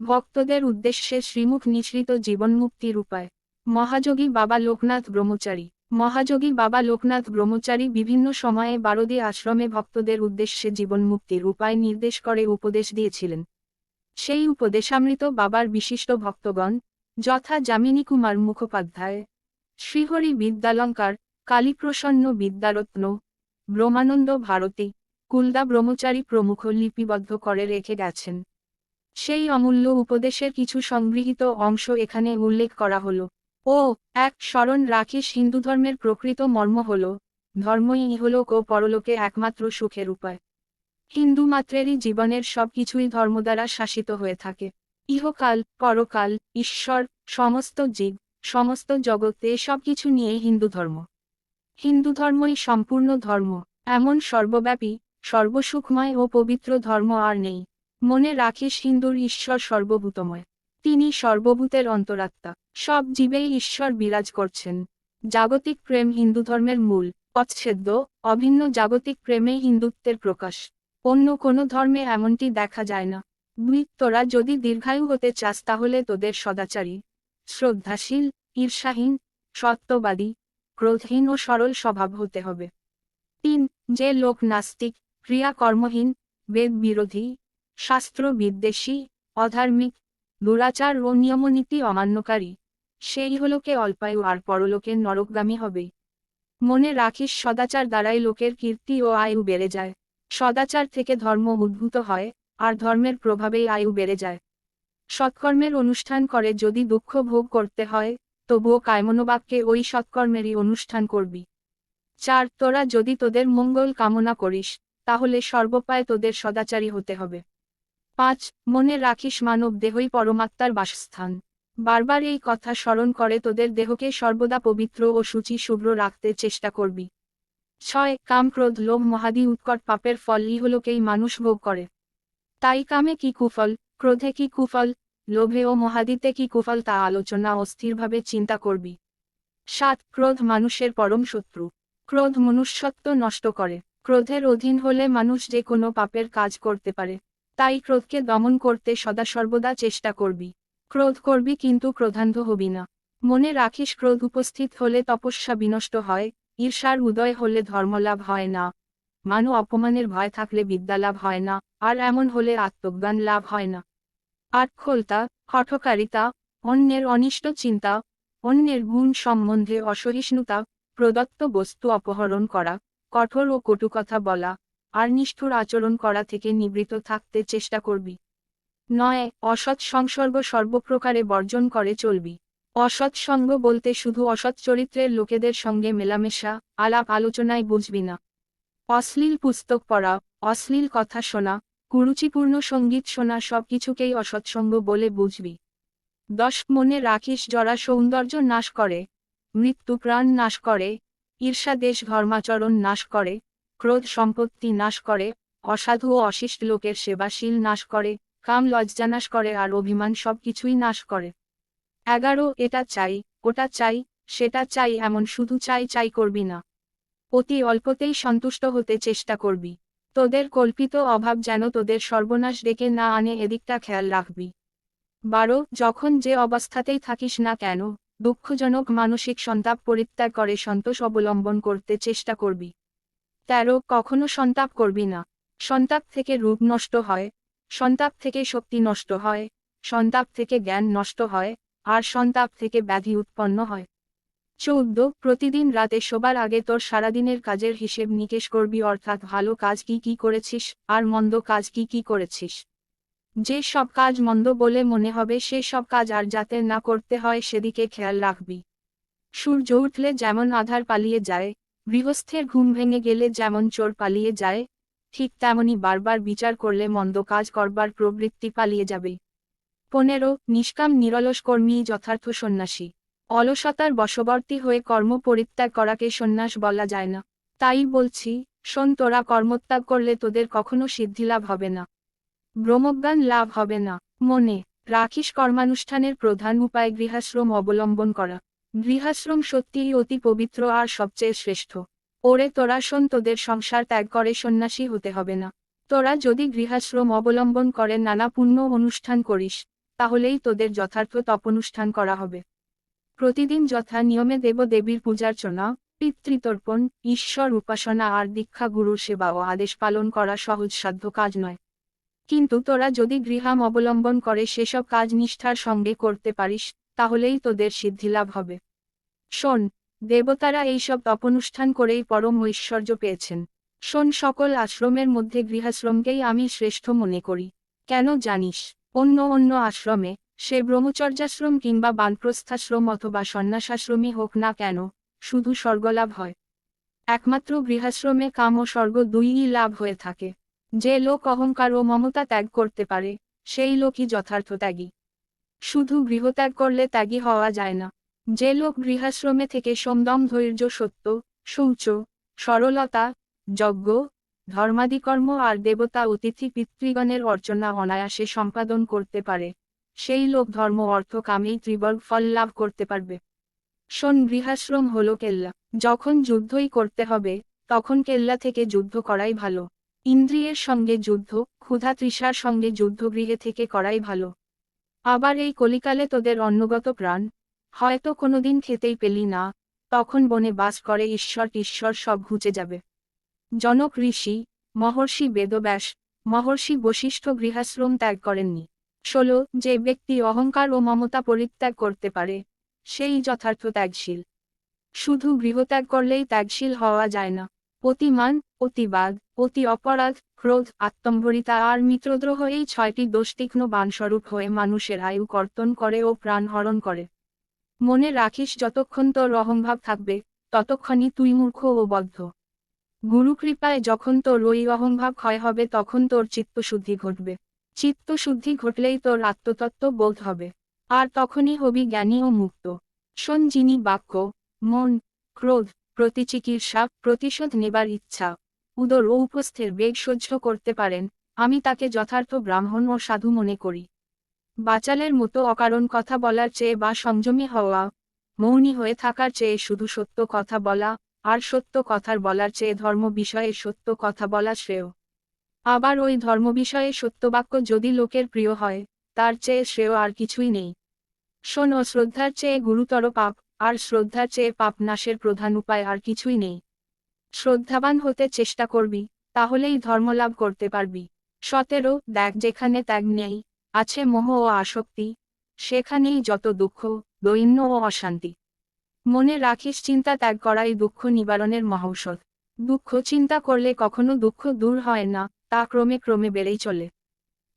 ভক্তদের উদ্দেশ্যে শ্রীমুখ নিঃসৃত জীবনমুক্তির উপায় মহাযোগী বাবা লোকনাথ ব্রহ্মচারী। মহাযোগী বাবা লোকনাথ ব্রহ্মচারী বিভিন্ন সময়ে বারদী আশ্রমে ভক্তদের উদ্দেশ্যে জীবনমুক্তির উপায় নির্দেশ করে উপদেশ দিয়েছিলেন। সেই উপদেশামৃত বাবার বিশিষ্ট ভক্তগণ, যথা যামিনী কুমার মুখোপাধ্যায়, শ্রীহরি বিদ্যালঙ্কার, কালীপ্রসন্ন বিদ্যারত্ন, ব্রহ্মানন্দ ভারতী, কুলদা ব্রহ্মচারী প্রমুখ লিপিবদ্ধ করে রেখে গেছেন। সেই অমূল্য উপদেশের কিছু সংগৃহীত অংশ এখানে উল্লেখ করা হলো। ও, এক স্মরণ রাখিস হিন্দু ধর্মের প্রকৃত মর্ম হল, ধর্মই ইহলোক ও পরলোকে একমাত্র সুখের উপায়। হিন্দু মাত্রেরই জীবনের সব কিছুই ধর্ম দ্বারা শাসিত হয়ে থাকে। ইহকাল, পরকাল, ঈশ্বর, সমস্ত জীব, সমস্ত জগতে সব কিছু নিয়ে হিন্দু ধর্ম। হিন্দু ধর্মই সম্পূর্ণ ধর্ম, এমন সর্বব্যাপী, সর্বসুখময় ও পবিত্র ধর্ম আর নেই। মনে রাখিস হিন্দুর ঈশ্বর সর্বভূতময়। তিনি সর্বভূতের অন্তরাত্মা। সব জীবেই ঈশ্বর বিরাজ করছেন। জাগতিক প্রেম হিন্দু ধর্মের মূল অচ্ছেদ্য অভিন্ন জাগতিক প্রেমেই হিন্দুত্বের প্রকাশ। অন্য কোনো ধর্মে এমনটি দেখা যায় না। তোরা যদি দীর্ঘায়ু হতে চাস তাহলে তোদের সদাচারী, শ্রদ্ধাশীল, ঈর্ষাহীন, সত্যবাদী, ক্রোধহীন ও সরল স্বভাব হতে হবে। তিন, যে লোক নাস্তিক, ক্রিয়াকর্মহীন বেদ বিরোধী শাস্ত্র বিদ্বেষী অধার্মিক, দুরাচার ও নিয়মনীতি অমান্যকারী, সেই হলোকে অল্পায়ু আর পরলোকের নরকগামী হবে। মনে রাখিস সদাচার দ্বারাই লোকের কীর্তি ও আয়ু বেড়ে যায়। সদাচার থেকে ধর্ম উদ্ভূত হয়, আর ধর্মের প্রভাবেই আয়ু বেড়ে যায়। সৎকর্মের অনুষ্ঠান করে যদি দুঃখ ভোগ করতে হয়, তবুও কায়মনোবাক্যে ওই সৎকর্মেরই অনুষ্ঠান করবি। চার, তোরা যদি তোদের মঙ্গল কামনা করিস, তাহলে সর্বপায় তোদের সদাচারী হতে হবে। পাঁচ, মনে রাখিস মানব দেহই পরমাত্মার বাসস্থান। বারবার এই কথা স্মরণ করে তোদের দেহকে সর্বদা পবিত্র ও সূচি শুভ্র রাখতে চেষ্টা করবি। ছয় কাম ক্রোধ লোভ, মহাদি, উৎকট পাপের ফল ইহলোকেই মানুষ ভোগ করে। তাই কামে কি কুফল, ক্রোধে কি কুফল, লোভে ও মহাদিতে কি কুফল, তা আলোচনা অস্থিরভাবে চিন্তা করবি। সাত, ক্রোধ মানুষের পরম শত্রু। ক্রোধ মনুষ্যত্ব নষ্ট করে। ক্রোধের অধীন হলে মানুষ যে কোনো পাপের কাজ করতে পারে। তাই ক্রোধকে দমন করতে সদা সর্বদা চেষ্টা করবি। ক্রোধ করবি কিন্তু ক্রোধান্ধ হবি না। মনে রাখিস ক্রোধ উপস্থিত হলে তপস্যা বিনষ্ট হয়, ঈর্ষার উদয় হলে ধর্মলাভ হয় না। মানু অপমানের ভয় থাকলে বিদ্যালাভ হয় না, আর এমন হলে আত্মজ্ঞান লাভ হয় না। আটখোলতা, হঠকারিতা, অন্যের অনিষ্ট চিন্তা, অন্যের গুণ সম্বন্ধে অসহিষ্ণুতা, প্রদত্ত বস্তু অপহরণ করা, কঠোর ও কটু কথা বলা আর নিষ্ঠুর আচরণ করা থেকে নিবৃত থাকতে চেষ্টা করবি। নয়, অসৎ সংসর্গ সর্বপ্রকারে বর্জন করে চলবি। অসৎ সঙ্গ বলতে শুধু অসৎ চরিত্রের লোকেদের সঙ্গে মেলামেশা, আলাপ আলোচনায় বুঝবি না। অশ্লীল পুস্তক পড়া, অশ্লীল কথা শোনা, কুরুচিপূর্ণ সংগীত শোনা সবকিছুকেই অসৎসঙ্গ বলে বুঝবি। দশ, মনে রাখিস জরা সৌন্দর্য নাশ করে, মৃত্যু প্রাণ নাশ করে, ঈর্ষা দেশ ধর্মাচরণ নাশ করে ক্রোধ সম্পত্তি নাশ করে, অসাধু ও অশিষ্ট লোকের সেবাশীল নাশ করে, কাম লজ্জা নাশ করে আর অভিমান সবকিছুই নাশ করে। এগারো, এটা চাই, ওটা চাই, সেটা চাই, এমন শুধু চাই চাই করবি না। অতি অল্পতেই সন্তুষ্ট হতে চেষ্টা করবি। তোদের কল্পিত অভাব যেন তোদের সর্বনাশ ডেকে না আনে, এদিকটা খেয়াল রাখবি। বারো, যখন যে অবস্থাতেই থাকিস না কেন, দুঃখজনক মানসিক সন্তাপ পরিত্যাগ করে সন্তোষ অবলম্বন করতে চেষ্টা করবি। তেরো, কখনো সন্তাপ করবি না। সন্তাপ থেকে রূপ নষ্ট হয়, সন্তাপ থেকে শক্তি নষ্ট হয়, সন্তাপ থেকে জ্ঞান নষ্ট হয়, আর সন্তাপ থেকে ব্যাধি উৎপন্ন হয়। চৌদ্দ, প্রতিদিন রাতে শোবার আগে তোর সারাদিনের কাজের হিসেব নিকেশ করবি, অর্থাৎ ভালো কাজ কি কি করেছিস, আর মন্দ কাজ কি কি করেছিস। যে সব কাজ মন্দ বলে মনে হবে, সে সব কাজ আর যাতে না করতে হয়, সেদিকে খেয়াল রাখবি। সূর্য উঠলে যেমন আধার পালিয়ে যায় গৃহস্থের ঘুম ভেঙে গেলে যেমন চোর পালিয়ে যায়, ঠিক তেমনি বারবার বিচার করলে মন্দ কাজ করবার প্রবৃত্তি পালিয়ে যাবে। পনেরো, নিষ্কাম নিরলস কর্মী যথার্থ সন্ন্যাসী। অলসতার বশবর্তী হয়ে কর্ম পরিত্যাগ করাকে সন্ন্যাস বলা যায় না। তাই বলছি, শোন তোরা কর্মত্যাগ করলে তোদের কখনো সিদ্ধিলাভ হবে না। ব্রহ্মজ্ঞান লাভ হবে না। মনে রাখিস কর্মানুষ্ঠানের প্রধান উপায় গৃহাশ্রম অবলম্বন করা। গৃহাশ্রম সত্যিই অতি পবিত্র আর সবচেয়ে শ্রেষ্ঠ। ওরে তোরা শোন, তোদের সংসার ত্যাগ করে সন্ন্যাসী হতে হবে না। তোরা যদি গৃহাশ্রম অবলম্বন করে নানা পুণ্য অনুষ্ঠান করিস, তাহলেই তোদের যথার্থ তপনুষ্ঠান করা হবে। প্রতিদিন যথা নিয়মে দেব দেবীর পূজার্চনা, পিতৃতর্পণ, ঈশ্বর উপাসনা আর দীক্ষা, গুরুর সেবা ও আদেশ পালন করা সহজসাধ্য কাজ নয়। কিন্তু তোরা যদি গৃহাম অবলম্বন করে সেসব কাজ নিষ্ঠার সঙ্গে করতে পারিস তাহলেই তোদের সিদ্ধিলাভ হবে। শোন, দেবতারা এইসব তপনুষ্ঠান করেই পরম ঐশ্বর্য পেয়েছেন। শোন, সকল আশ্রমের মধ্যে গৃহাশ্রমকেই আমি শ্রেষ্ঠ মনে করি। কেন জানিস, অন্য অন্য আশ্রমে, সে ব্রহ্মচর্যাশ্রম কিংবা বানপ্রস্থাশ্রম অথবা সন্ন্যাসাশ্রমই হোক না কেন, শুধু স্বর্গলাভ হয়। একমাত্র গৃহাশ্রমে কাম ও স্বর্গ দুইই লাভ হয়ে থাকে। যে লোক অহংকার ও মমতা ত্যাগ করতে পারে, সেই লোকই যথার্থ ত্যাগী। শুধু গৃহত্যাগ করলে ত্যাগী হওয়া যায় না। যে লোক গৃহাশ্রমে থেকে সমদম ধৈর্য, সত্য, শৌচ, সরলতা, যজ্ঞ, ধর্মাদিকর্ম আর দেবতা, অতিথি, পিতৃগণের অর্চনা অনায়াসে সম্পাদন করতে পারে, সেই লোক ধর্ম, অর্থ কামেই ত্রিবর্গ ফল লাভ করতে পারবে। শোন, গৃহাশ্রম হলো কেল্লা। যখন যুদ্ধই করতে হবে, তখন কেল্লা থেকে যুদ্ধ করাই ভালো। ইন্দ্রিয়ের সঙ্গে যুদ্ধ, ক্ষুধা তৃষার সঙ্গে যুদ্ধগৃহে থেকে করাই ভালো। আবার এই কলিকালে তোদের অন্নগত প্রাণ। হয়তো কোনোদিন খেতেই পেলি না। তখন বনে বাস করে ঈশ্বর ঈশ্বর সব ঘুচে যাবে। জনক ঋষি, মহর্ষি বেদব্যাস, মহর্ষি বশিষ্ঠ গৃহাশ্রম ত্যাগ করেননি। ষোলো, যে ব্যক্তি অহংকার ও মমতা পরিত্যাগ করতে পারে, সেই যথার্থ ত্যাগশীল। শুধু গৃহত্যাগ করলেই ত্যাগশীল হওয়া যায় না। অতিমান, অতিবাদ, অতি অপরাধ ক্রোধ, আত্মম্ভরিতা আর মিত্রদ্রোহ এই ছয়টি দোষতীক্ষ্ণ বানস্বরূপ হয়ে মানুষের আয়ু কর্তন করে ও প্রাণ হরণ করে। মনে রাখিস যতক্ষণ তোর অহংভাব থাকবে, ততক্ষণই তুই মূর্খ ও বদ্ধ। গুরুকৃপায় যখন তোর ওই অহংভাব ক্ষয় হবে, তখন তোর চিত্তশুদ্ধি ঘটবে। চিত্তশুদ্ধি ঘটলেই তোর আত্মতত্ত্ব বোধ হবে। আর তখনই হবি জ্ঞানী ও মুক্ত। শোন যিনি বাক্য, মন, ক্রোধ, প্রতিচিকিৎসা, প্রতিশোধ নেবার ইচ্ছা। উদর ও উপস্থের বেগ সহ্য করতে পারেন, আমি তাকে যথার্থ ব্রাহ্মণ ও সাধু মনে করি। বাচালের মতো অকারণ কথা বলার চেয়ে বা সংযমী হওয়া, মৌনী হয়ে থাকার চেয়ে শুধু সত্য কথা বলা, আর সত্য কথার বলার চেয়ে ধর্ম বিষয়ে সত্য কথা বলা শ্রেয়। আবার ওই ধর্ম বিষয়ে সত্যবাক্য যদি লোকের প্রিয় হয়, তার চেয়ে শ্রেয় আর কিছুই নেই। শোন, শ্রদ্ধার চেয়ে গুরুতর পাপ, আর শ্রদ্ধার চেয়ে পাপ নাশের প্রধান উপায় আর কিছুই নেই। শ্রদ্ধাবান হতে চেষ্টা করবি, তাহলেই ধর্মলাভ করতে পারবি। সতেরো, দেখ যেখানে ত্যাগ নেই, আছে মোহ ও আসক্তি, সেখানেই যত দুঃখ, দৈন্য ও অশান্তি। মনে রাখিস চিন্তা ত্যাগ করাই দুঃখ নিবারণের মহৌষধ। দুঃখ চিন্তা করলে কখনো দুঃখ দূর হয় না, তা ক্রমে ক্রমে বেড়েই চলে।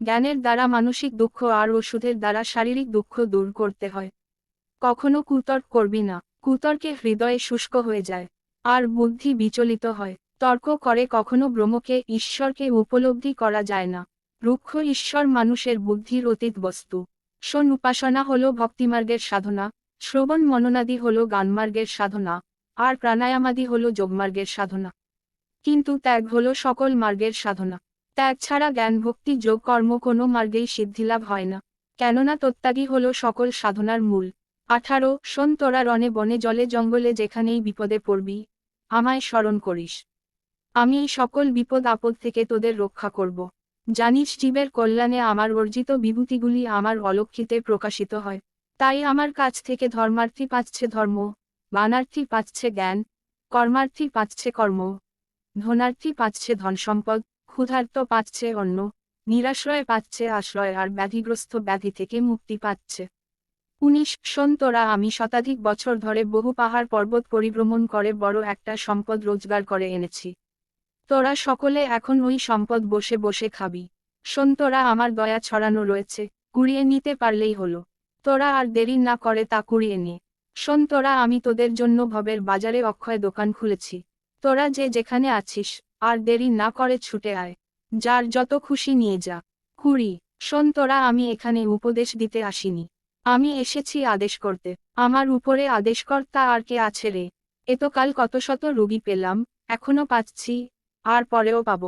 জ্ঞানের দ্বারা মানসিক দুঃখ আর ওষুধের দ্বারা শারীরিক দুঃখ দূর করতে হয়। কখনো কুতর্ক করবি না, কুতর্কে হৃদয়ে শুষ্ক হয়ে যায়। আর বুদ্ধি বিচলিত হয়। তর্ক করে কখনো ব্রহ্মকে ঈশ্বরকে উপলব্ধি করা যায় না। রুক্ষ ঈশ্বর মানুষের বুদ্ধির অতীত বস্তু। শোন, উপাসনা হল ভক্তিমার্গের সাধনা। শ্রবণ মননাদি হল গানমার্গের সাধনা। আর প্রাণায়ামাদি হল যোগমার্গের সাধনা। কিন্তু ত্যাগ হল সকল মার্গের সাধনা। ত্যাগ ছাড়া জ্ঞান, ভক্তি, যোগ, কর্ম কোনো মার্গেই সিদ্ধিলাভ হয় না। কেননা তত্ত্যাগী হল সকল সাধনার মূল। আঠারো, শোন, তোরা রনে বনে জলে জঙ্গলে যেখানেই বিপদে পড়বি আমায় স্মরণ করিস। আমি এই সকল বিপদ আপদ থেকে তোদের রক্ষা করব। জানিস, জীবের কল্যাণে আমার অর্জিত বিভূতিগুলি আমার অলক্ষিতে প্রকাশিত হয়। তাই আমার কাছ থেকে ধর্মার্থী পাচ্ছে ধর্ম, বানার্থী পাচ্ছে জ্ঞান, কর্মার্থী পাচ্ছে কর্ম, ধনার্থী পাচ্ছে ধনসম্পদ, ক্ষুধার্ত পাচ্ছে অন্ন, নিরাশ্রয় পাচ্ছে আশ্রয়, আর ব্যাধিগ্রস্ত ব্যাধি থেকে মুক্তি পাচ্ছে। উনিশ সন্তরা আমি শতাধিক বছর ধরে বহু পাহাড় পর্বত পরিভ্রমণ করে বড় একটা সম্পদ রোজগার করে এনেছি। তোরা সকলে এখন ওই সম্পদ বসে বসে খাবি। সন্তরা আমার দয়া ছড়ানো রয়েছে, কুড়িয়ে নিতে পারলেই হলো। তোরা আর দেরি না করে তা কুড়িয়ে নে। সন্তরা আমি তোদের জন্য ভবের বাজারে অক্ষয় দোকান খুলেছি। তোরা যে যেখানে আছিস, আর দেরি না করে ছুটে আয়। যার যত খুশি নিয়ে যা। কুড়ি সন্তরা আমি এখানে উপদেশ দিতে আসিনি। আমি এসেছি আদেশ করতে। আমার উপরে আদেশকর্তা আর কে আছে রে? এতকাল কত শত রুগী পেলাম, এখনও পাচ্ছি, আর পরেও পাব।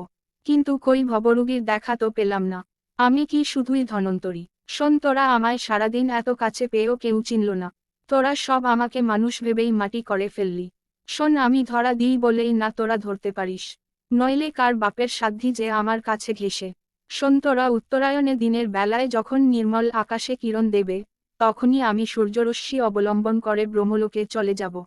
কিন্তু কই ভবরুগীর দেখা তো পেলাম না। আমি কি শুধুই ধনন্তরী? শোন, তোরা আমায় সারাদিন এত কাছে পেয়েও কেউ চিনল না। তোরা সব আমাকে মানুষ ভেবেই মাটি করে ফেললি। শোন, আমি ধরা দিই বলেই না তোরা ধরতে পারিস। নইলে কার বাপের সাধ্যি যে আমার কাছে ঘেসে সন্তরা উত্তরায়ণে দিনের বেলায় যখন নির্মল আকাশে কিরণ দেবে তখনই আমি সূর্যরশ্মি অবলম্বন করে ব্রহ্মলোকে চলে যাব।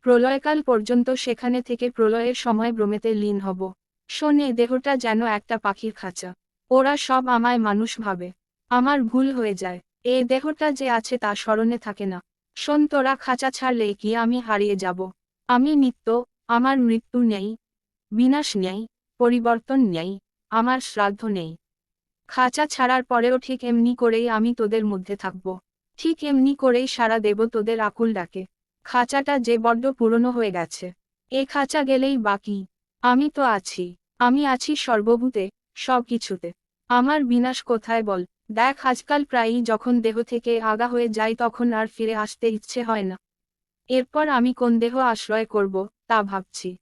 প্রলয়কাল পর্যন্ত সেখানে থেকে প্রলয়ের সময় ব্রমেতে লীন হব। শোনে, দেহটা যেন একটা পাখির খাঁচা। ওরা সব আমায় মানুষ ভাবে। আমার ভুল হয়ে যায়। এ দেহটা যে আছে তা স্মরণে থাকে না। সন্তরা খাঁচা ছাড়লে কি আমি হারিয়ে যাব? আমি নিত্য, আমার মৃত্যু নেই, বিনাশ নেই, পরিবর্তন নেই, আমার শ্রাদ্ধ নেই। খাঁচা ছাড়ার পরেও ঠিক এমনি করেই আমি তোদের মধ্যে থাকব। ঠিক এমনি করেই সারা দেব তোদের আকুল ডাকে। খাঁচাটা যে বড্ড পুরনো হয়ে গেছে। এ খাঁচা গেলেই বাকি। আমি তো আছি। আমি আছি সর্বভূতে সব কিছুতে আমার বিনাশ কোথায় বল? দেখ, আজকাল প্রায়ই যখন দেহ থেকে আগা হয়ে যাই তখন আর ফিরে আসতে ইচ্ছে হয় না। এরপর আমি কোন দেহ আশ্রয় করব, তা ভাবছি।